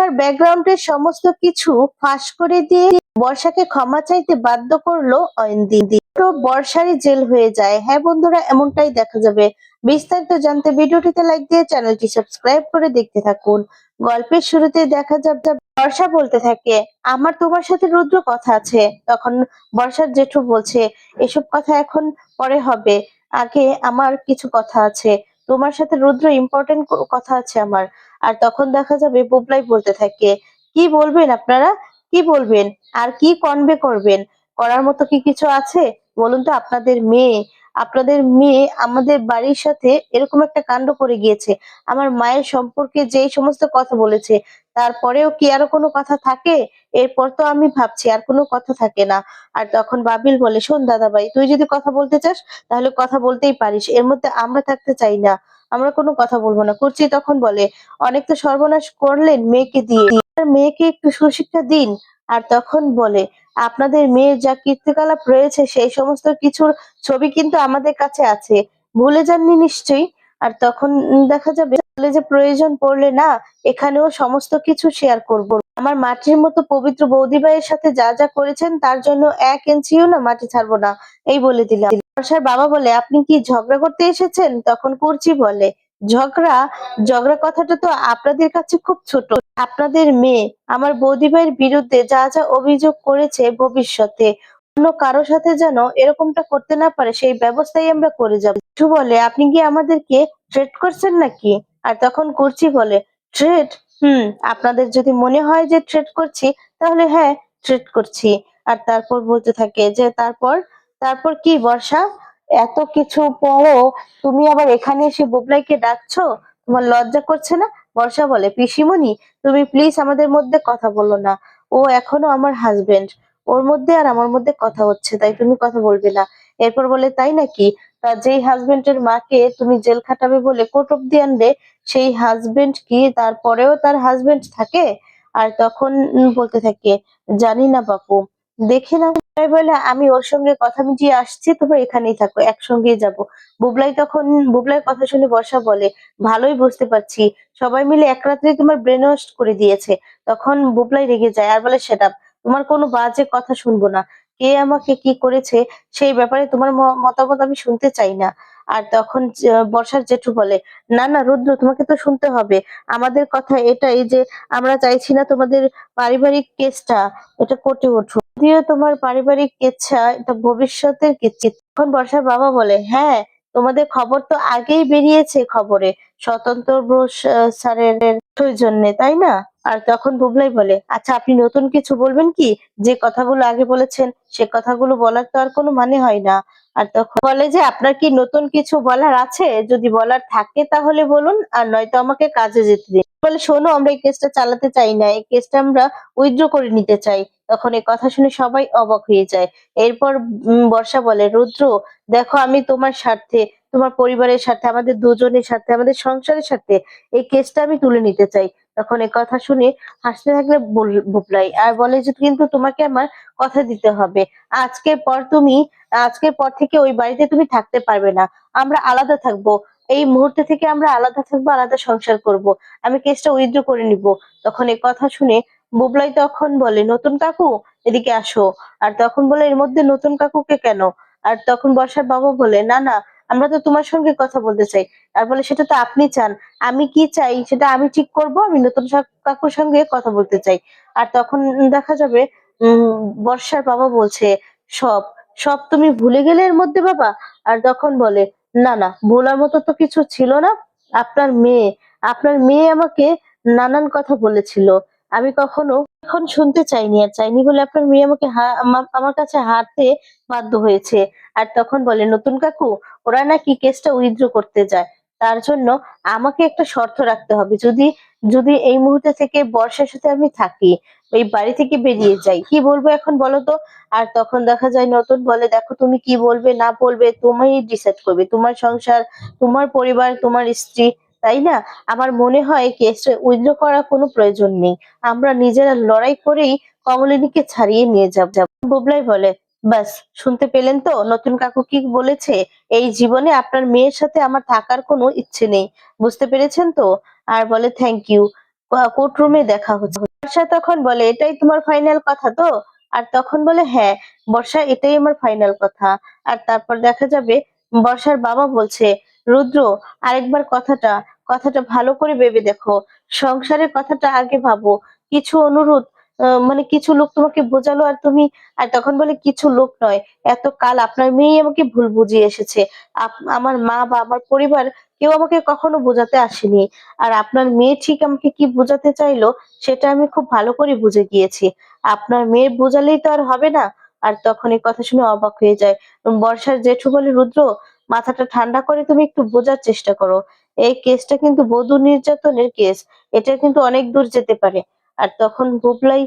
বর্ষার ব্যাকগ্রাউন্ডের সমস্ত কিছু ফাঁস করে দিয়ে বর্ষাকে ক্ষমা চাইতে বাধ্য করল অয়নদিন তো বর্ষারই জেল হয়ে যায়। হ্যাঁ বন্ধুরা, এমনটাই দেখা যাবে। বিস্তারিত জানতে ভিডিওটিতে লাইক দিয়ে চ্যানেলটি সাবস্ক্রাইব করে দেখতে থাকুন। গল্পের শুরুতে দেখা যাবে বর্ষা বলতে থাকে। আমার তোমার সাথে রুদ্র কথা আছে। তখন বর্ষার জেঠু বলছে, এসব কথা এখন পরে হবে। আগে আমার কিছু কথা আছে। তোমার সাথে রুদ্র ইম্পর্টেন্ট কথা আছে আমার। আর তখন দেখা যাবে বোবলাই বলতে থাকে, কি বলবেন আপনারা? কি বলবেন? আর কি কনভে করবেন? করার মতো কি কিছু আছে? বলুন তো আপনাদের মেয়ে আপনাদের মেয়ে আমাদের বাড়ির সাথে এরকম একটা কাণ্ড করে গিয়েছে। আমার মায়ের সম্পর্কে যেই সমস্ত কথা বলেছে, তারপরেও কি আরও কোনো কথা থাকে? এরপর তো আমি ভাবছি, আর কোনো কথা থাকে না। আর তখন বাবিল বলে, শোন দাদা ভাই তুই যদি কথা বলতে চাস, তাহলে কথা বলতেই পারিস। এর মধ্যে আমরা থাকতে চাই না। আমরা কোনো কথা বলব না। কুর্চি তখন বলে, অনেক তো সর্বনাশ করলেন মেয়েকে দিয়ে। মেয়েকে একটু সুশিক্ষা দিন। আর তখন বলে আপনাদের মেয়ের যা কীর্তিকলাপ রয়েছে, সেই সমস্ত কিছুর ছবি কিন্তু আমাদের কাছে আছে। ভুলে যাননি নিশ্চয়ই? আর তখন দেখা যাবে যে প্রয়োজন পড়লে না, এখানেও সমস্ত কিছু শেয়ার করব। আমার মাটির মতো পবিত্র বৌদি ভাইয়ের সাথে যা যা করেছেন, তার জন্য এক ইঞ্চিও না মাটি ছাড়বো না, এই বলে দিলাম। বাবা বলে, আপনি কি ঝগড়া করতে এসেছেন? তখন করছি বলে ঝগড়া ঝগড়া কথাটা তো আপনাদের কাছে খুব ছোট। আপনাদের মেয়ে আমার বৌদি ভাইয়ের বিরুদ্ধে যা যা অভিযোগ করেছে ভবিষ্যতে, অন্য কারও সাথে যেন এরকমটা করতে না পারে, সেই ব্যবস্থাই আমরা করে যাব। কিছু বলে, আপনি কি আমাদেরকে থ্রেট করছেন নাকি? আর তখন করছি বলে ট্রেড হুম, আপনাদের যদি মনে হয় যে ট্রেড করছি, তাহলে হ্যাঁ ট্রেড করছি। আর তারপর বলতে থাকে যে, তারপর তারপর কি, বর্ষা? এত কিছু পরও তুমি আবার এখানে এসে বুবলাইকে ডাকছো? তোমার লজ্জা করছে না? বর্ষা বলে, পিসিমণি, তুমি প্লিজ আমাদের মধ্যে কথা বলো না। ও এখনও আমার হাজবেন্ড ওর মধ্যে আর আমার মধ্যে কথা হচ্ছে, তাই তুমি কথা বলবে না। এরপর বলে, তাই নাকি? তা যেই হাজবেন্ডের মাকে তুমি জেল খাটাবে বলে কোর্ট অব্দি আনবে, সেই হাজবেন্ড কি তারপরেও তার হাজবেন্ড থাকে? আর তখন বলতে থাকে, জানি না বাপু। দেখে না বলে, আমি ওর সঙ্গে কথা মিটিয়ে আসছি, তোমরা এখানেই থাকো, একসঙ্গেই যাব। বুবলাই তখন বুবলাই কথা শুনে বর্ষা বলে, ভালোই বুঝতে পারছি। সবাই মিলে এক রাত্রে তোমার ব্রেন ওয়াশ করে দিয়েছে। তখন বুবলাই রেগে যায় আর বলে সেটা তোমার কোনো বাজে কথা শুনব না। কে আমাকে কি করেছে সেই ব্যাপারে তোমার মতামত আমি শুনতে চাই না। আর তখন বর্ষার জেঠু বলে, না না, রুদ্র, তোমাকে তো শুনতে হবে। আমাদের কথা এটাই যে, আমরা চাইছি না তোমাদের পারিবারিক কেসটা, এটা কোর্টে উঠুক। যদিও তোমার পারিবারিক কেচ্ছা, এটা ভবিষ্যতের কেচ্ছা। তখন বর্ষার বাবা বলে হ্যাঁ তোমাদের খবর তো আগেই বেরিয়েছে খবরে, স্বতন্ত্র বোস স্যারের জন্য, তাই না? আর তখন বুবলাই বলে আচ্ছা আপনি নতুন কিছু বলবেন কি? যে কথাগুলো আগে বলেছেন, সে কথাগুলো বলার তো আর কোনো মানে হয় না। আর তখন বলে যে, আপনার কি নতুন কিছু বলার আছে? যদি বলার থাকে তাহলে বলুন, আর নয়তো আমাকে কাজে যেতে দিন। বলে, শোনো, আমরা এই কেসটা চালাতে চাই না। এই কেসটা আমরা উইথড্র করে নিতে চাই। তখন এই কথা শুনে সবাই অবাক হয়ে যায়। এরপর বর্ষা বলে, রুদ্র, দেখো আমি তোমার স্বার্থে তোমার পরিবারের সাথে, আমাদের দুজনের সাথে, আমাদের সংসারের সাথে এই কেসটা আমি তুলে নিতে চাই। তখন এই কথা শুনে হাসতে থাকলে বুবলাই আর বলে যে, কিন্তু তোমাকে আমার কথা দিতে হবে। আজকের পর তুমি, আজকের পর থেকে ওই বাড়িতে তুমি থাকতে পারবে না। আমরা আলাদা থাকব। এই মুহূর্তে থেকে আমরা আলাদা থাকব, আলাদা সংসার করব। আমি কেসটা উইথড্র করে নিব। তখন এই কথা শুনে বুবলাই তখন বলে, নতুন কাকু, এদিকে আসো। আর তখন বলে, এর মধ্যে নতুন কাকুকে কেন? আর তখন বর্ষার বাবা বলে, না না আমরা তো তোমার সঙ্গে কথা বলতে চাই। আর বলে সেটা তো আপনি চান। আমি কি চাই? সেটা আমি ঠিক করব? আমি নতুন কাকুর সঙ্গে কথা বলতে চাই। আর তখন দেখা যাবে, উম, বর্ষার বাবা বলছে, সব সব তুমি ভুলে গেলে এর মধ্যে বাবা? আর তখন বলে, না না, ভোলার মতো তো কিছু ছিল না। আপনার মেয়ে আপনার মেয়ে আমাকে নানান কথা বলেছিল। আমি কখনো এখন শুনতে চাইনি আর চাইনি বলে আপনার মেয়ে আমাকে আমার কাছে হারতে বাধ্য হয়েছে। আর তখন বলে, নতুন কাকু, ওরা নাকি কেসটা উইথড্র করতে যায়। তার জন্য আমাকে একটা শর্ত রাখতে হবে। যদি যদি এই মুহূর্তে থেকে বর্ষার সাথে আমি থাকি, এই বাড়ি থেকে বেরিয়ে যাই, কি বলব এখন বলো তো? আর তখন দেখা যায়, নতুন বলে, দেখো তুমি কি বলবে, না বলবে তুমি ডিসাইড করবে। তোমার সংসার, তোমার পরিবার, তোমার স্ত্রী তাই না? আমার মনে হয় কেসটা উইথড্র করার কোনো প্রয়োজন নেই। আমরা নিজেরা লড়াই করেই কমলিনীকে ছাড়িয়ে নিয়ে যাব। বুবলাই বলে, বাস, শুনতে পেলেন তো? নতুন কাকু কি বলেছে? এই জীবনে আপনার মেয়ের সাথে আমার থাকার কোনো ইচ্ছে নেই। বুঝতে পেরেছেন তো? আর বলে, থ্যাংক ইউ। কোর্ট রুমে দেখা হচ্ছে। বর্ষা তখন বলে, এটাই তোমার ফাইনাল কথা তো? আর তখন বলে হ্যাঁ বর্ষা, এটাই আমার ফাইনাল কথা। আর তারপর দেখা যাবে, বর্ষার বাবা বলছে রুদ্র, আরেকবার কথাটা কথাটা ভালো করে ভেবে দেখো। সংসারের কথাটা আগে ভাবো। কিছু অনুরোধ মানে কিছু লোক তোমাকে বোঝালো আর তুমি, আর তখন বলে কিছু লোক নয়। এত কাল আপনার মেয়ে আমাকে ভুল বুঝিয়ে এসেছে। আমার মা বা আমার পরিবার কেউ আমাকে কখনো বোঝাতে আসেনি। আর আপনার মেয়ে ঠিক আমাকে কি বোঝাতে চাইলো, সেটা আমি খুব ভালো করে বুঝে গিয়েছি। আপনার মেয়ে বোঝালেই তো আর হবে না। আর তখন এই কথা শুনে অবাক হয়ে যায়। বর্ষার জেঠু বলে, রুদ্র মাথাটা ঠান্ডা করে তুমি একটু বোঝার চেষ্টা করো। এই কেসটা কিন্তু বধূ নির্যাতনের কেস। এটা কিন্তু অনেক দূর যেতে পারে। আর তখন বুবলাই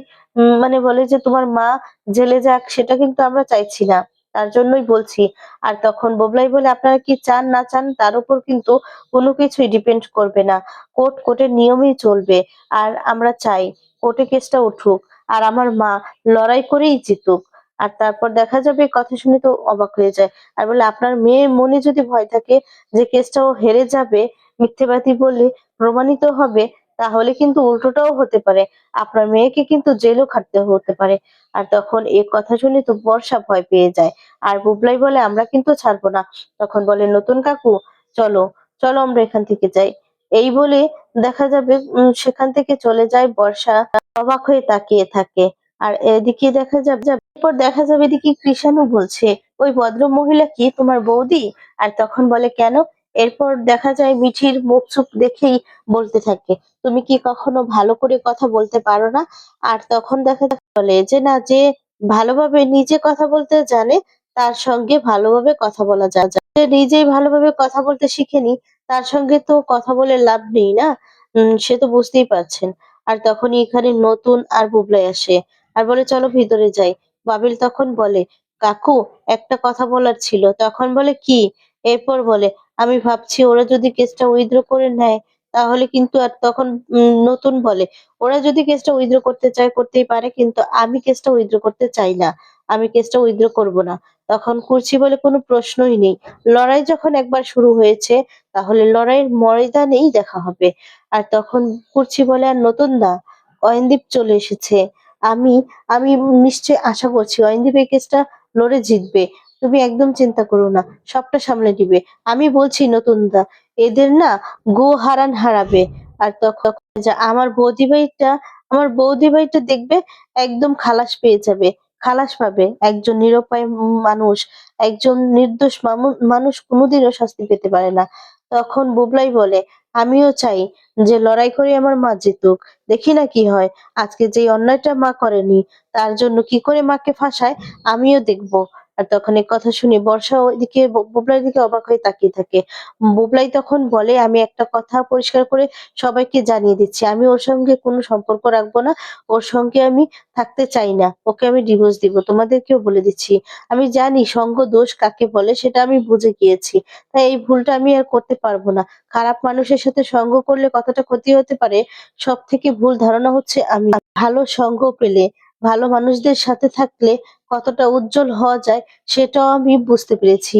মানে বলে যে তোমার মা জেলে যাক, সেটা কিন্তু আমরা চাইছি না। তার জন্যই বলছি। আর তখন বুবলাই বলে, আপনারা কি চান, না চান, তার উপর কিন্তু কোনো কিছুই ডিপেন্ড করবে না। কোর্ট, কোর্টের নিয়মেই চলবে। আর আমরা চাই, কোর্টে কেসটা উঠুক। আর আমার মা লড়াই করেই জিতুক। আর তারপর দেখা যাবে কথা শুনে তো অবাক হয়ে যায়। আর বলে, আপনার মেয়ের মনে যদি ভয় থাকে যে কেসটা ও হেরে যাবে মিথ্যেবাদী বলে প্রমাণিত হবে, তাহলে কিন্তু উল্টোটাও হতে পারে। আপনার মেয়েকে কিন্তু জেলও খাটতে হতে পারে। আর তখন এই কথা শুনে তো বর্ষা ভয় পেয়ে যায়। আর বুবলাই বলে, আমরা কিন্তু ছাড়বো না। তখন বলে, নতুন কাকু, চলো চলো আমরা এখান থেকে যাই। এই বলে দেখা যাবে সেখান থেকে চলে যায় বর্ষা। অবাক হয়ে তাকিয়ে থাকে। আর এদিকে দেখা যাবে, এরপর দেখা যাবে এদিকে কৃষাণু বলছে, ওই ভদ্র মহিলা কি তোমার বৌদি? আর তখন বলে, কেন? এরপর দেখা যায় মিঠির মুখ চুপ দেখেই বলতে থাকে, তুমি কি কখনো ভালো করে কথা বলতে পারো না? আর তখন দেখা বলে যে, না, যে ভালোভাবে নিজে কথা বলতে জানে, তার সঙ্গে ভালোভাবে কথা বলা যা যায় নিজেই ভালোভাবে কথা বলতে শিখেনি, তার সঙ্গে তো কথা বলে লাভ নেই না? সে তো বুঝতেই পারছেন। আর তখনই এখানে নতুন আর বুবলাই আসে। আর বলে, চলো ভিতরে যাই। বাবিল তখন বলে, কাকু, একটা কথা বলার ছিল। তখন বলে, কি? এরপর বলে, আমি ভাবছি ওরা যদি কেসটা উইথড্র করে নেয়, তাহলে কিন্তু আর তখন নতুন বলে, ওরা যদি কেসটা উইথড্র করতে চায়, করতেই পারে, কিন্তু আমি কেসটা উইথড্র করতে চাই না, আমি কেসটা উইথড্র করব না। তখন কুর্চি বলে, কোনো প্রশ্নই নেই। লড়াই যখন একবার শুরু হয়েছে, তাহলে লড়াইয়ের ময়দানেই দেখা হবে। আর তখন কুর্চি বলে, আর নতুন দা অয়নদীপ চলে এসেছে। আমি আমি নিশ্চয়ই আশা করছি অয়নদীপ এই কেসটা লড়ে জিতবে। তুমি একদম চিন্তা করো না, সবটা সামলে দিবে আমি বলছি নতুন দা এদের না গো হারান হারাবে। আর তখন আমার বৌদি ভাইটা, আমার বৌদি ভাইটা দেখবে একদম খালাস পেয়ে যাবে। খালাস পাবে। একজন নিরুপায় মানুষ, একজন নির্দোষ মানুষ কোনোদিনও শাস্তি পেতে পারে না। তখন বুবলাই বলে আমিও চাই যে লড়াই করে আমার মা জিতুক। দেখি না কি হয়। আজকে যে অন্যায়টা মা করেনি, তার জন্য কি করে মাকে ফাঁসায়? আমিও দেখব। আর তখন এই কথা শুনে বর্ষা ওইদিকে, বু- বুবলাইর দিকে অবাক হয়ে তাকিয়ে থাকে। বুবলাই তখন বলে, আমি একটা কথা পরিষ্কার করে সবাইকে জানিয়ে দিচ্ছি। আমি ওর সঙ্গে কোনো সম্পর্ক রাখব না। ওর সঙ্গে আমি থাকতে চাই না। ওকে আমি ডিভোর্স দিব। তোমাদেরকেও বলে দিচ্ছি। আমি জানি সঙ্গ দোষ কাকে বলে, সেটা আমি বুঝে গিয়েছি। তাই এই ভুলটা আমি আর করতে পারব না। খারাপ মানুষের সাথে সঙ্গ করলে কতটা ক্ষতি হতে পারে সব থেকে ভুল ধারণা হচ্ছে আমি। ভালো সঙ্গ পেলে, ভালো মানুষদের সাথে থাকলে কতটা উজ্জ্বল হওয়া যায় সেটাও আমি বুঝতে পেরেছি।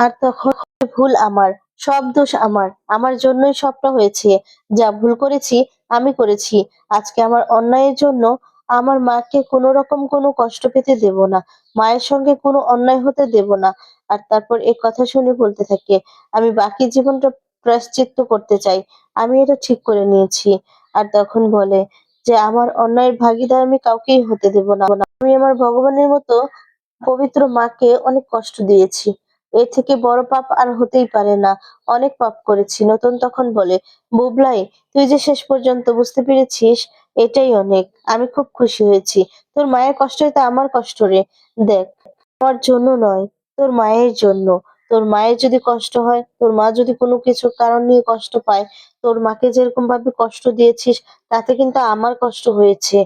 আর তখন ভুল আমার, সব দোষ আমার আমার জন্যই সবটা হয়েছে। যা ভুল করেছি, আমি করেছি। আজকে আমার অন্যায়ের জন্য আমার মাকে কোনো রকম কোনো কষ্ট পেতে দেব না, মায়ের সঙ্গে কোনো অন্যায় হতে দেব না। আর তারপর এই কথা শুনে বলতে থাকে, আমি বাকি জীবনটা প্রায়শ্চিত্ত করতে চাই। আমি এটা ঠিক করে নিয়েছি। আর তখন বলে যে আমার অন্যায়ের ভাগিদার আমি কাউকেই হতে দেব না। আমি আমার ভগবানের মতো পবিত্র মাকে অনেক কষ্ট দিয়েছি। এর থেকে বড় পাপ আর হতেই পারে না। অনেক পাপ করেছি। নতুন তখন বলে, বুবলাই, তুই যে শেষ পর্যন্ত বুঝতে পেরেছিস, এটাই অনেক। আমি খুব খুশি হয়েছি। তোর মায়ের কষ্ট তো আমার কষ্ট রে। দেখ, আমার জন্য নয়, তোর মায়ের জন্য। তোর মায়ের যদি কষ্ট হয়, তোর মা যদি কোনো কিছু কারণ নিয়ে কষ্ট পায়, তোর মাকে যেরকম ভাবে কষ্ট দিয়েছিস, তাতে কিন্তু আমার কষ্ট হয়েছে।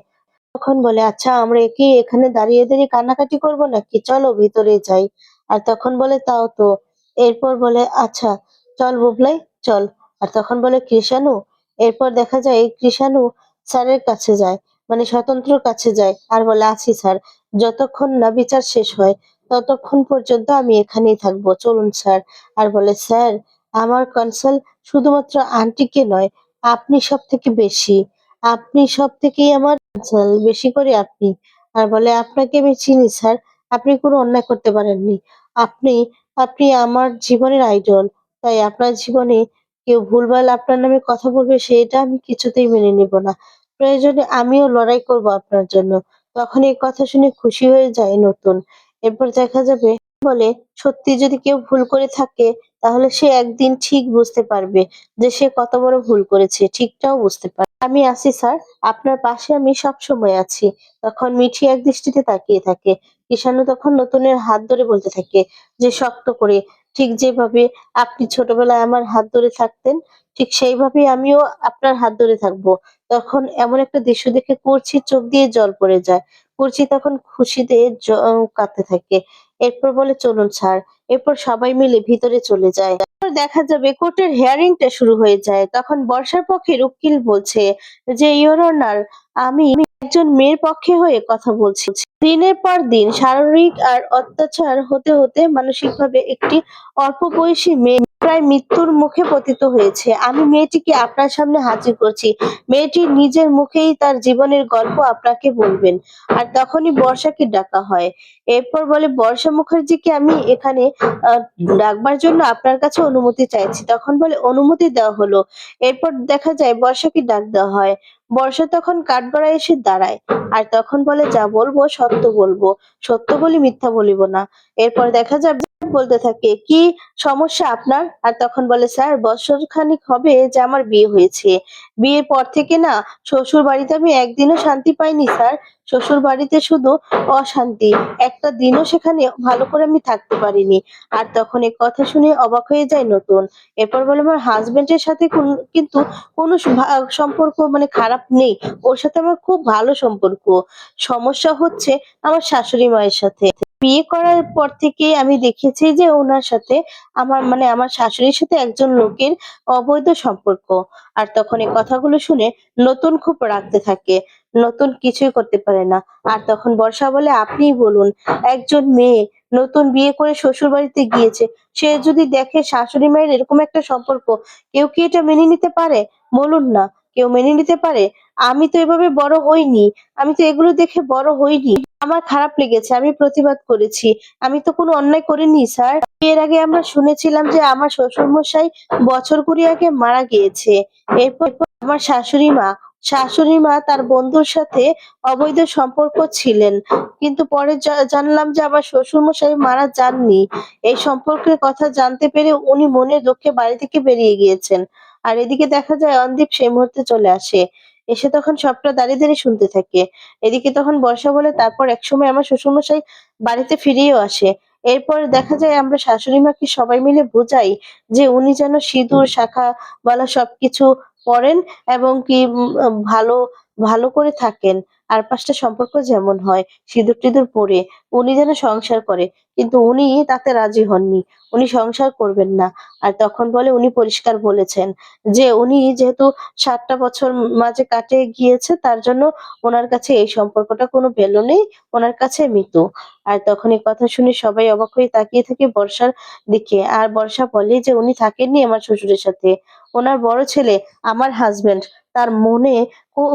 তখন বলে আচ্ছা আমরা কি এখানে দাঁড়িয়ে দাঁড়িয়ে কান্নাকাটি করব নাকি? চলো ভিতরে যাই। আর তখন বলে, তাও তো। এরপর বলে আচ্ছা চল বুবলাই, চল। আর তখন বলে, কৃষাণু? এরপর দেখা যায়, এই কৃষাণু স্যারের কাছে যায় মানে স্বতন্ত্রর কাছে যায়। আর বলে, আছি স্যার, যতক্ষণ না বিচার শেষ হয় ততক্ষণ পর্যন্ত আমি এখানেই থাকব। চলুন স্যার। আর বলে স্যার আমার কনসাল শুধুমাত্র আন্টিকে নয় আপনি সব থেকে বেশি। আপনি সব থেকেই আমার আচ্ছা, বেশি করে আপনি। আর বলে আপনাকে আমি চিনি স্যার। আপনি কোনো অন্যায় করতে পারেননি। আপনি আপনি আমার জীবনের আইডল। তাই আপনার জীবনে কেউ ভুলভাল আপনার নামে কথা বলবে সেটা আমি কিছুতেই মেনে নিব না। প্রয়োজনে আমিও লড়াই করব আপনার জন্য। তখন এই কথা শুনে খুশি হয়ে যায় নতুন। এরপর দেখা যাবে, বলে, সত্যি যদি কেউ ভুল করে থাকে, তাহলে সে একদিন ঠিক বুঝতে পারবে যে সে কত বড় ভুল করেছে। ঠিকটাও বুঝতে পারবে। আমি আছি, স্যার। আপনার পাশে আমি সব সময় আছি। তখন মিঠি এক দৃষ্টিতে তাকিয়ে থাকে। ঈশানু তখন নতুনের হাত ধরে বলতে থাকে, যে শক্ত করে, ঠিক যেভাবে আপনি ছোটবেলায় আমার হাত ধরে থাকতেন, ঠিক সেইভাবেই আমিও আপনার হাত ধরে থাকব। তখন এমন একটা দৃশ্য দেখে করছি চোখ দিয়ে জল পড়ে যায়। করছি তখন খুশিতে কাঁদতে থাকে। এরপর বলে, চলুন স্যার। এরপর সবাই মিলে ভিতরে চলে যায়। দেখা যাবে কোর্টের হিয়ারিংটা শুরু হয়ে যায়। তখন বর্ষার পক্ষে উকিল বলছে যে ইওর অনার আমি একজন মেয়ের পক্ষে হয়ে কথা বলছি। দিনের পর দিন শারীরিক আর অত্যাচার হতে হতে মানসিকভাবে একটি অল্প বয়সী মেয়ে প্রায় মৃত্যুর মুখে পতিত হয়েছে। আমি মেয়েটিকে আপনার সামনে হাজির করছি। মেয়েটি নিজের মুখেই তার জীবনের গল্প আপনাকে বলবেন। আর তখনই বর্ষাকে ডাকা হয়। এরপর বলে, বর্ষা মুখার্জিকে আমি এখানে ডাকবার জন্য আপনার কাছে অনুমতি চাইছি। তখন বলে, অনুমতি দেওয়া হলো। এরপর দেখা যায়, বর্ষাকে ডাক দেওয়া হয়। বর্ষা তখন কাঠগড়ায় এসে দাঁড়ায়। আর তখন বলে, যা বলব সত্য বলব। সত্য বলি, মিথ্যা বলিব না। এরপর দেখা যাবে বলতে থাকে, কি সমস্যা আপনার? আর তখন বলে, স্যার, বছর খানিক হবে যে আমার বিয়ে হয়েছে। বিয়ের পর থেকে না শ্বশুর বাড়িতে আমি একদিনও শান্তি পাইনি, স্যার। শ্বশুর বাড়িতে শুধু অশান্তি। একটা দিনও সেখানে ভালো করে আমি থাকতে পারিনি। আর তখন এই কথা শুনে অবাক হয়ে যায় নতুন। এরপর বলে, আমার হাজবেন্ডের সাথে কোন- কিন্তু কোনো সম্পর্ক মানে খারাপ নেই। ওর সাথে আমার খুব ভালো সম্পর্ক। সমস্যা হচ্ছে আমার শাশুড়ি মায়ের সাথে। বিয়ে করার পর থেকে আমি দেখেছি যে ওনার সাথে আমার মানে আমার শাশুড়ির সাথে একজন লোকের অবৈধ সম্পর্ক। আর তখন এই কথাগুলো শুনে নতুন খুব রাখতে থাকে, নতুন কিছুই করতে পারে না। আর তখন বর্ষা বলে, আপনিই বলুন, একজন মেয়ে নতুন বিয়ে করে শ্বশুর বাড়িতে গিয়েছে, সে যদি দেখে শাশুড়ি মায়ের এরকম একটা সম্পর্ক, কেউ কি এটা মেনে নিতে পারে? বলুন না, কেউ মেনে নিতে পারে? আমি তো এভাবে বড় হইনি। আমি তো এগুলো দেখে বড় হইনি। আমার খারাপ লেগেছে, আমি প্রতিবাদ করেছি। আমি তো কোনো অন্যায় করিনি, স্যার। এর আগে আমরা শুনেছিলাম যে আমার শ্বশুর মশাই বছর কুড়ি আগে মারা গিয়েছে। এরপর আমার শাশুড়ি মা শাশুড়ি মা তার বন্ধুর সাথে অবৈধ সম্পর্ক ছিলেন। কিন্তু পরে জানলাম যে আমার শ্বশুর মশাই মারা যাননি। এই সম্পর্কের কথা জানতে পেরে উনি মনের দুঃখে বাড়ি থেকে বেরিয়ে গিয়েছেন। আর এদিকে দেখা যায় অন্দীপ সেই মুহূর্তে চলে আসে। এসে তখন সবটা দাঁড়িয়ে দাঁড়িয়ে শুনতে থাকে। এদিকে তখন বর্ষা বলে, তারপর একসময় আমার শ্বশুরমশাই বাড়িতে ফিরিয়েও আসে। এরপর দেখা যায় আমরা শাশুড়ি মাকে সবাই মিলে বোঝাই যে উনি যেন সিঁদুর, শাখা বলা সবকিছু পরেন এবং কি ভালো ভালো করে থাকেন। আর পাঁচটা সম্পর্ক যেমন হয় সিঁদুর টিঁদুর পরে উনি যেন সংসার করে, কিন্তু উনি তাতে রাজি হননি। উনি সংসার করবেন না। আর তখন বলে, উনি পরিষ্কার বলেছেন যে উনি যেহেতু সাতটা বছর মাঝে কাটে গিয়েছে, তার জন্য ওনার কাছে এই সম্পর্কটা কোনো ভ্যালু নেই, ওনার কাছে মৃত আর তখন এই কথা শুনে সবাই অবাক হয়ে তাকিয়ে থাকে বর্ষার দিকে। আর বর্ষা বলে যে, উনি থাকেননি আমার শ্বশুরের সাথে। ওনার বড় ছেলে, আমার হাজবেন্ড তার মনে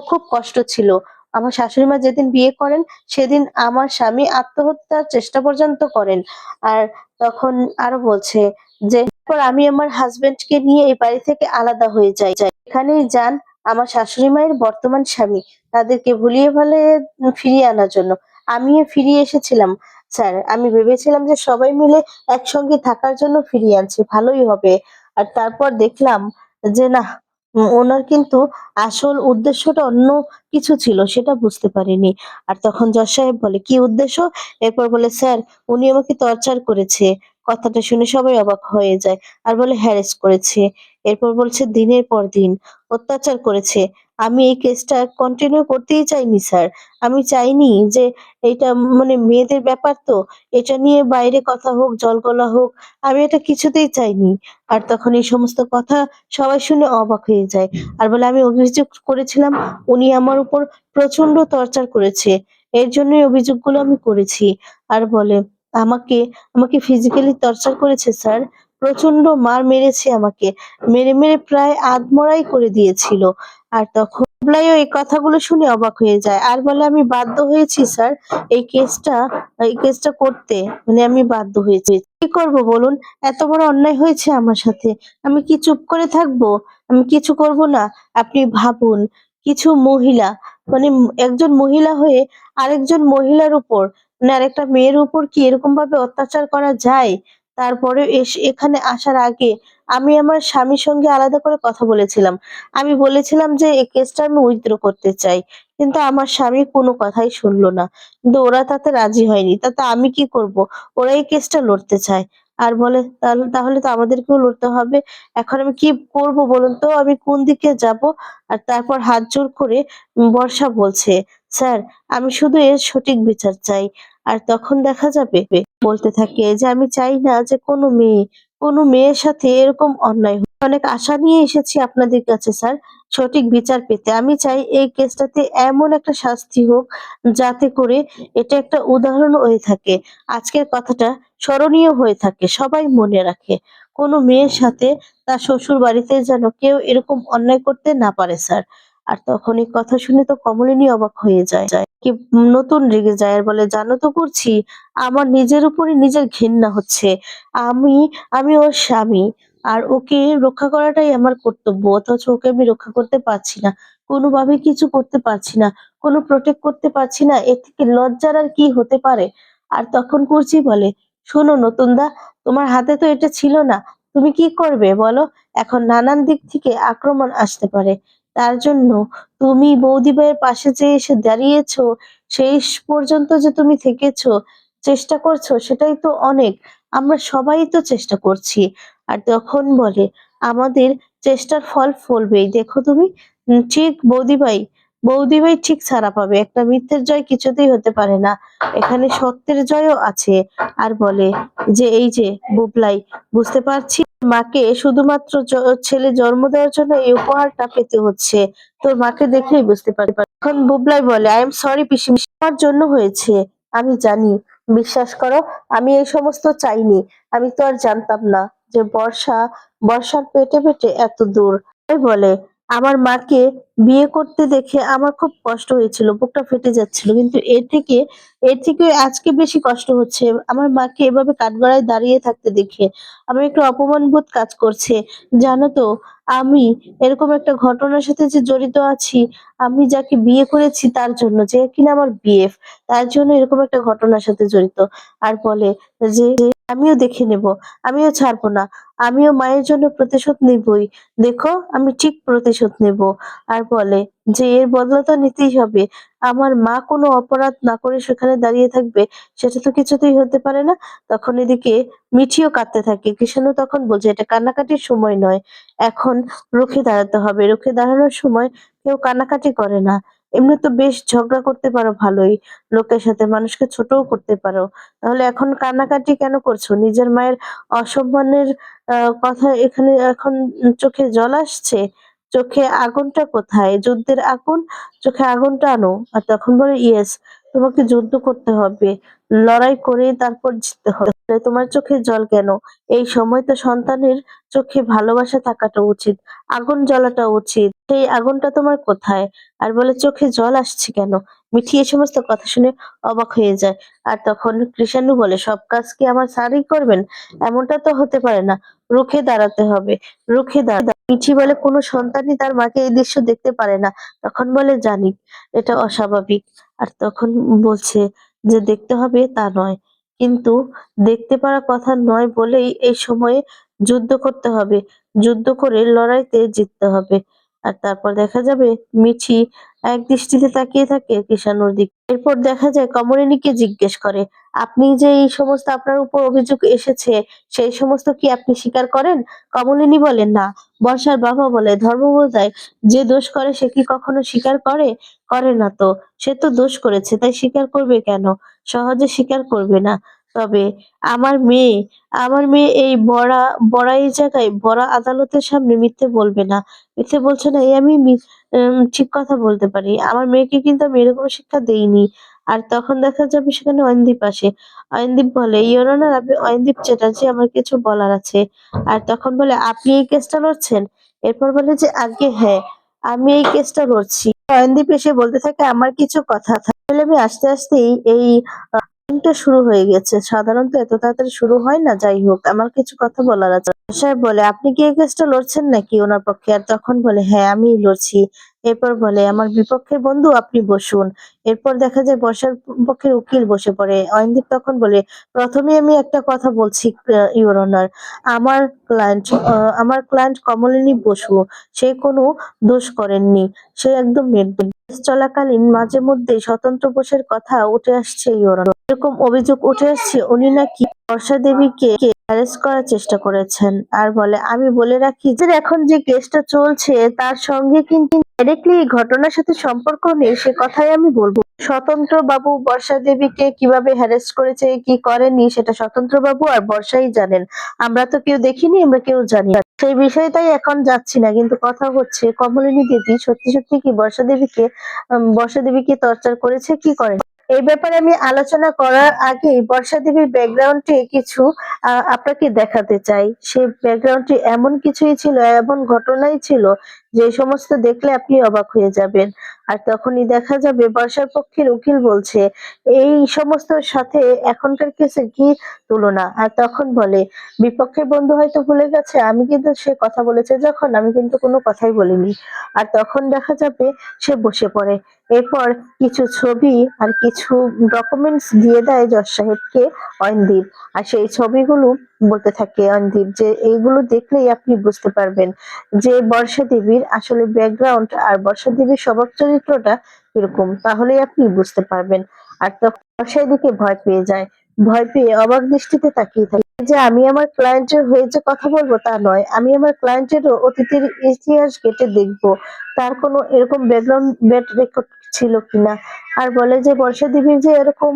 খুব কষ্ট ছিল। আমার শাশুড়ি মা যেদিন বিয়ে করেন, সেদিন আমার স্বামী আত্মহত্যার চেষ্টা পর্যন্ত করেন। আর তখন আরও বলছে যে আমি আমার হাজবেন্ডকে নিয়ে এই বাড়ি থেকে আলাদা হয়ে যাই। এখানেই যান আমার শাশুড়ি মায়ের বর্তমান স্বামী। তাদেরকে ভুলিয়ে ভালে ফিরিয়ে আনার জন্য। আমিও ফিরিয়ে এসেছিলাম, স্যার। আমি ভেবেছিলাম যে সবাই মিলে একসঙ্গে থাকার জন্য ফিরিয়ে আনছি। ভালোই হবে। আর তারপর দেখলাম যে, না ওনার কিন্তু আসল উদ্দেশ্যটা অন্য কিছু ছিল, সেটা বুঝতে পারিনি। আর তখন জজ সাহেব বলে, কি উদ্দেশ্য? এরপর বলে, স্যার, উনি আমাকে টর্চার করেছে। কথাটা শুনে সবাই অবাক হয়ে যায়। আর বলে, হ্যারেস করেছে। এরপর বলছে, দিনের পর দিন অত্যাচার করেছে। আমি এই কেসটা কন্টিনিউ করতেই চাইনি, স্যার। আমি চাইনি যে এটা মানে মেয়েদের ব্যাপার তো। এটা নিয়ে বাইরে কথা হোক, জলগলা হোক, আমি এটা কিছুতেই চাইনি। আর তখন এই সমস্ত কথা সবাই শুনে অবাক হয়ে যায়। আর বলে, আমি অভিযোগ করেছিলাম, উনি আমার উপর প্রচণ্ড টর্চার করেছে। এর জন্যই অভিযোগগুলো আমি করেছি। আর বলে আমাকে আমাকে ফিজিক্যালি টর্চার করেছে স্যার প্রচণ্ড মার মেরেছে আমাকে। মেরে মেরে প্রায় আধমরাই করে দিয়েছিল। আর তখন বুবলাইও এই কথাগুলো শুনে অবাক হয়ে যায়। আর বলে, আমি বাধ্য হয়েছি স্যার এই কেসটা এই কেসটা করতে। মানে আমি বাধ্য হয়েছি। কি করব বলুন? এত বড় অন্যায় হয়েছে আমার সাথে। আমি কি চুপ করে থাকব? আমি কিছু করব না। আপনি ভাবুন, কিছু মহিলা মানে একজন মহিলা হয়ে আরেকজন মহিলার উপর মানে আরেকটা মেয়ের উপর কি এরকম ভাবে অত্যাচার করা যায়? তারপরে এখানে আসার আগে আমি আমার স্বামীর সঙ্গে আলাদা করে কথা বলেছিলাম। আমি বলেছিলাম যে এই কেসটা আমি উইথড্র করতে চাই। কিন্তু আমার স্বামী কোনো কথাই শুনলো না। কিন্তু ওরা তাতে রাজি হয়নি। তাতে আমি কি করব? ওরা এই কেসটা লড়তে চায়। আর বলে, তাহলে তো আমাদেরকেও লড়তে হবে। এখন আমি কি করব বলুন তো? আমি কোন দিকে যাব? আর তারপর হাত জোর করে বর্ষা বলছে, স্যার, আমি শুধু এর সঠিক বিচার চাই। আর তখন দেখা যাবে, বলতে থাকে যে, আমি চাই না যে কোনো মেয়ে কোনো মেয়ের সাথে এরকম অন্যায়। অনেক আশা নিয়ে এসেছি আপনাদের কাছে, স্যার। সঠিক বিচার পেতে। আমি চাই এই কেসটাতে এমন একটা শাস্তি হোক যাতে করে এটা একটা উদাহরণ হয়ে থাকে। আজকের কথাটা স্মরণীয় হয়ে থাকে, সবাই মনে রাখে। কোনো মেয়ের সাথে তার শ্বশুর বাড়িতে যেন কেউ এরকম অন্যায় করতে না পারে, স্যার। আর তখন এই কথা শুনে তো কমলিনী অবাক হয়ে যায়। কি নতুন রেগে যায় আর বলে, জানো তো করছি, আমার নিজের উপরে নিজের ঘেন্না হচ্ছে। আমি আমি ওর স্বামী, আর ওকে রক্ষা করাটাই আমার কর্তব্য, অথচ ওকে আমি রক্ষা করতে পারছি না। কোনোভাবে কিছু করতে পারছি না, কোনো প্রোটেক্ট করতে পারছি না, এর থেকে লজ্জার আর কি হতে পারে? আর তখন করছি বলে, শোনো নতুনদা, তোমার হাতে তো এটা ছিল না, তুমি কি করবে বলো? এখন নানান দিক থেকে আক্রমণ আসতে পারে। তার জন্য তুমি বৌদি ভাইয়ের পাশে যে এসে দাঁড়িয়েছ, শেষ পর্যন্ত যে তুমি থেকেছো, চেষ্টা করছ, সেটাই তো অনেক। আমরা সবাই তো চেষ্টা করছি। আর তখন বলে, আমাদের চেষ্টার ফল ফলবেই। দেখো তুমি ঠিক বৌদিভাই বৌদিভাই ঠিক ছাড়া পাবে। একটা মিথ্যের জয় কিছুতেই হতে পারে না। এখানে সত্যের জয়ও আছে। আর বলে যে, এই যে, বুবলাই, বুঝতে পারছি মাকে শুধুমাত্র ছেলে জন্ম দেওয়ার জন্য এই উপহারটা পেতে হচ্ছে। তোর মাকে দেখলেই বুঝতে পারবে। এখন বুবলাই বলে আই এম সরি পিসি আমার জন্য হয়েছে। আমি জানি। বিশ্বাস করো, আমি এই সমস্ত চাইনি। আমি তো আর জানতাম না যে বর্ষা, বর্ষার পেটে পেটে এত দূর। বলে আমার মাকে বিয়ে করতে দেখে আমার খুব কষ্ট হয়েছিল, বুকটা ফেটে যাচ্ছিল। কিন্তু এর থেকে এর থেকে আজকে বেশি কষ্ট হচ্ছে। আমার মাকে এভাবে কাঠগড়ায় দাঁড়িয়ে থাকতে দেখে আমার একটু অপমান বোধ কাজ করছে। জানো তো, আমি এরকম একটা ঘটনার সাথে যে জড়িত আছি, আমি যাকে বিয়ে করেছি তার জন্য, যে কিনা আমার বিএফ তার জন্য এরকম একটা ঘটনার সাথে জড়িত। আর বলে যে আমিও দেখে নেব, আমিও ছাড়বো না, আমিও মায়ের জন্য প্রতিশোধ নিবই। দেখো, আমি ঠিক প্রতিশোধ নেব। আর বলে, যে এর বদলা তো নিতেই হবে। আমার মা কোনো অপরাধ না করে সেখানে দাঁড়িয়ে থাকবে, সেটা তো কিছুতেই হতে পারে না। তখন এদিকে মিঠিও কাঁদতে থাকে। কৃষ্ণ তখন বলছে, এটা কান্নাকাটির সময় নয়। এখন রুখে দাঁড়াতে হবে। রুখে দাঁড়ানোর সময় কেউ কান্নাকাটি করে না। এমনি তো বেশ ঝগড়া করতে পারো ভালোই, লোকের সাথে মানুষকে ছোটও করতে পারো। তাহলে এখন কান্নাকাটি কেন করছ? নিজের মায়ের অসম্মানের কথা এখানে এখন চোখে জল আসছে? চোখে আগুনটা কোথায়? যুদ্ধের আগুন? চোখে আগুনটা আনো। আর তখন বলে, ইয়েস, তোমাকে যুদ্ধ করতে হবে। লড়াই করে তারপর জিততে হবে। তোমার চোখে জল কেন? এই সময় তো সন্তানের চোখে ভালোবাসা থাকাটা উচিত, আগুন জ্বলাটা উচিত। সেই আগুনটা তোমার কোথায়? আর বলে চোখে জল আসছে কেন? মিঠি এই সমস্ত কথা শুনে অবাক হয়ে যায়। আর তখন কৃষাণু বলে, সব কাজ কি আমার স্যারই করবেন? এমনটা তো হতে পারে না। রুখে দাঁড়াতে হবে, রুখে দাঁড়া। মিঠি বলে, কোনো সন্তানই তার মাকে এই দৃশ্য দেখতে পারে না। তখন বলে, জানি, এটা অস্বাভাবিক। আর তখন বলছে যে দেখতে হবে তা নয়। কিন্তু দেখতে পারা কথা নয় বলেই এই সময়ে যুদ্ধ করতে হবে। যুদ্ধ করে লড়াইতে জিততে হবে। আর তারপর দেখা যাবে মিছি এক দৃষ্টিতে তাকিয়ে থাকে কিষানুর দিকে। এরপর দেখা যায় কমলিনীকে জিজ্ঞেস করে আপনি যে এই সমস্ত আপনার উপর অভিযোগ এসেছে, সেই সমস্ত কি আপনি স্বীকার করেন? কমলিনী বলেন, না। বর্ষার বাবা বলে ধর্ম বোঝায় যে দোষ করে, সে কি কখনো স্বীকার করে? করে না তো। সে তো দোষ করেছে, তাই স্বীকার করবে কেন? সহজে স্বীকার করবে না। তবে আমার মেয়ে আমার মেয়ে এই বড়া বড়া এই জায়গায়, বড়া আদালতের সামনে মিথ্যে বলবে না। মিথ্যে বলছে না, এই আমি ঠিক কথা বলতে পারি। আমার মেয়েকে কিন্তু আমি এরকম শিক্ষা দেইনি। আর তখন দেখা যাবে সেখানে অয়নদীপ আসে। অয়নদীপ বলে ইওর অনার আপনি অয়নদীপ চ্যাটার্জি, আমার কিছু বলার আছে। আর তখন বলে, আপনি এই কেসটা লড়ছেন? এরপর বলে যে আগে হ্যাঁ আমি এই কেসটা লড়ছি। অয়নদীপ এসে বলতে থাকে, আমার কিছু কথা তাহলে আমি আস্তে আস্তেই এই টা শুরু হয়ে গেছে। সাধারণত এত তাড়াতাড়ি শুরু হয় না, যাই হোক। আমার কিছু কথা বলার আছে। সাহেব বলে, আপনি কি এই কেসটা লড়ছেন নাকি? ওনার পক্ষে। আর তখন বলে হ্যাঁ আমি লড়ছি। এরপর বলে, আমার বিপক্ষের বন্ধু, আপনি বসুন। এরপর দেখা যায় বসার পক্ষের উকিল বসে পড়ে। অয়নদীপ তখন বলে, প্রথমে আমি একটা কথা বলছি ইউর অনার আমার ক্লায়েন্ট আমার ক্লায়েন্ট কমলিনী বসু, সে কোনো দোষ করেননি। সে একদম নির্দোষ। চলাকালীন মাঝে মধ্যে স্বতন্ত্র বোসের কথা উঠে আসছে ইউর এরকম অভিযোগ উঠে আসছে, উনি নাকি বর্ষা দেবীকে অ্যারেস্ট করার চেষ্টা করেছেন। আর বলে, আমি বলে রাখি যে, এখন যে কেসটা চলছে, তার সঙ্গে কিন্তু ডাইরেক্টলি এই ঘটনার সাথে সম্পর্ক নেই, সে কথাই আমি বলব। স্বতন্ত্র বাবু বর্ষা দেবীকে কীভাবে হ্যারেস্ট করেছে, কি করেনি, সেটা স্বতন্ত্র বাবু আর বর্ষাই জানেন। আমরা তো কেউ দেখিনি, আমরা কেউ জানি সেই বিষয়টাই এখন যাচ্ছি না, কিন্তু কথা হচ্ছে, কমলিনী দেবী সত্যি সত্যি কি বর্ষা দেবীকে বর্ষা দেবীকে টর্চার করেছে, কি করে এই ব্যাপারে আমি আলোচনা করার আগে বর্ষা দেবীর ব্যাকগ্রাউন্ডে কিছু আপনাকে দেখাতে চাই। সেই ব্যাকগ্রাউন্ডটি এমন কিছুই ছিল, এমন ঘটনাই ছিল যে সমস্ত দেখলে আপনি অবাক হয়ে যাবেন। আর তখনই দেখা যাবে বর্ষার পক্ষের উকিল বলছে, এই সমস্তর সাথে এখনকার কেসের কি তুলনা? আর তখন বলে বিপক্ষের বন্ধু হয়তো ভুলে গেছে, আমি কিন্তু সে কথা বলেছে যখন, আমি কিন্তু কোনো কথাই বলিনি। আর তখন দেখা যাবে সে বসে পড়ে। এরপর কিছু ছবি আর কিছু ডকুমেন্টস দিয়ে দেয় যশ সাহেবকে, অয়নদীপ। আর সেই ছবিগুলো বলতে থাকে অয়নদীপ যে এইগুলো দেখলেই আপনি বুঝতে পারবেন যে বর্ষা দেবীর আসলে ব্যাকগ্রাউন্ড আর বর্ষা দেবীর স্বভাব চরিত্রটা কীরকম, তাহলেই আপনি বুঝতে পারবেন। আর তখন বর্ষা এদিকে ভয় পেয়ে যায়, ভয় পেয়ে অবাক দৃষ্টিতে তাকিয়ে থাকে। যে আমি আমার ক্লায়েন্টের হয়ে যে কথা বলব তা নয়, আমি আমার ক্লায়েন্টেরও অতীতের ইতিহাস ঘেটে দেখব। তার কোনো এরকম ব্যাকগ্রাউন্ড ব্যাড রেকর্ড ছিল কিনা? আর বলে যে, বর্ষা দেবীর যে এরকম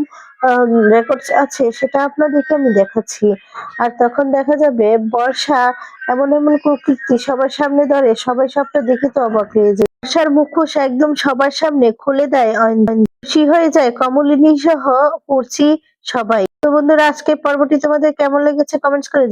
রেকর্ড আছে, সেটা আপনাদেরকে আমি দেখাচ্ছি। আর তখন দেখা যাবে, বর্ষা এমন এমন কুকীর্তি সবার সামনে ধরে, সবাই সবটা দেখে তো অবাক হয়ে যায়। বর্ষার মুখোশ একদম সবার সামনে খুলে দেয় খুশি হয়ে যায়, কমলিনী সহ পড়ছি সবাই। তো বন্ধুরা আজকে পর্বটি তোমাদের কেমন লেগেছে? কমেন্টস করে।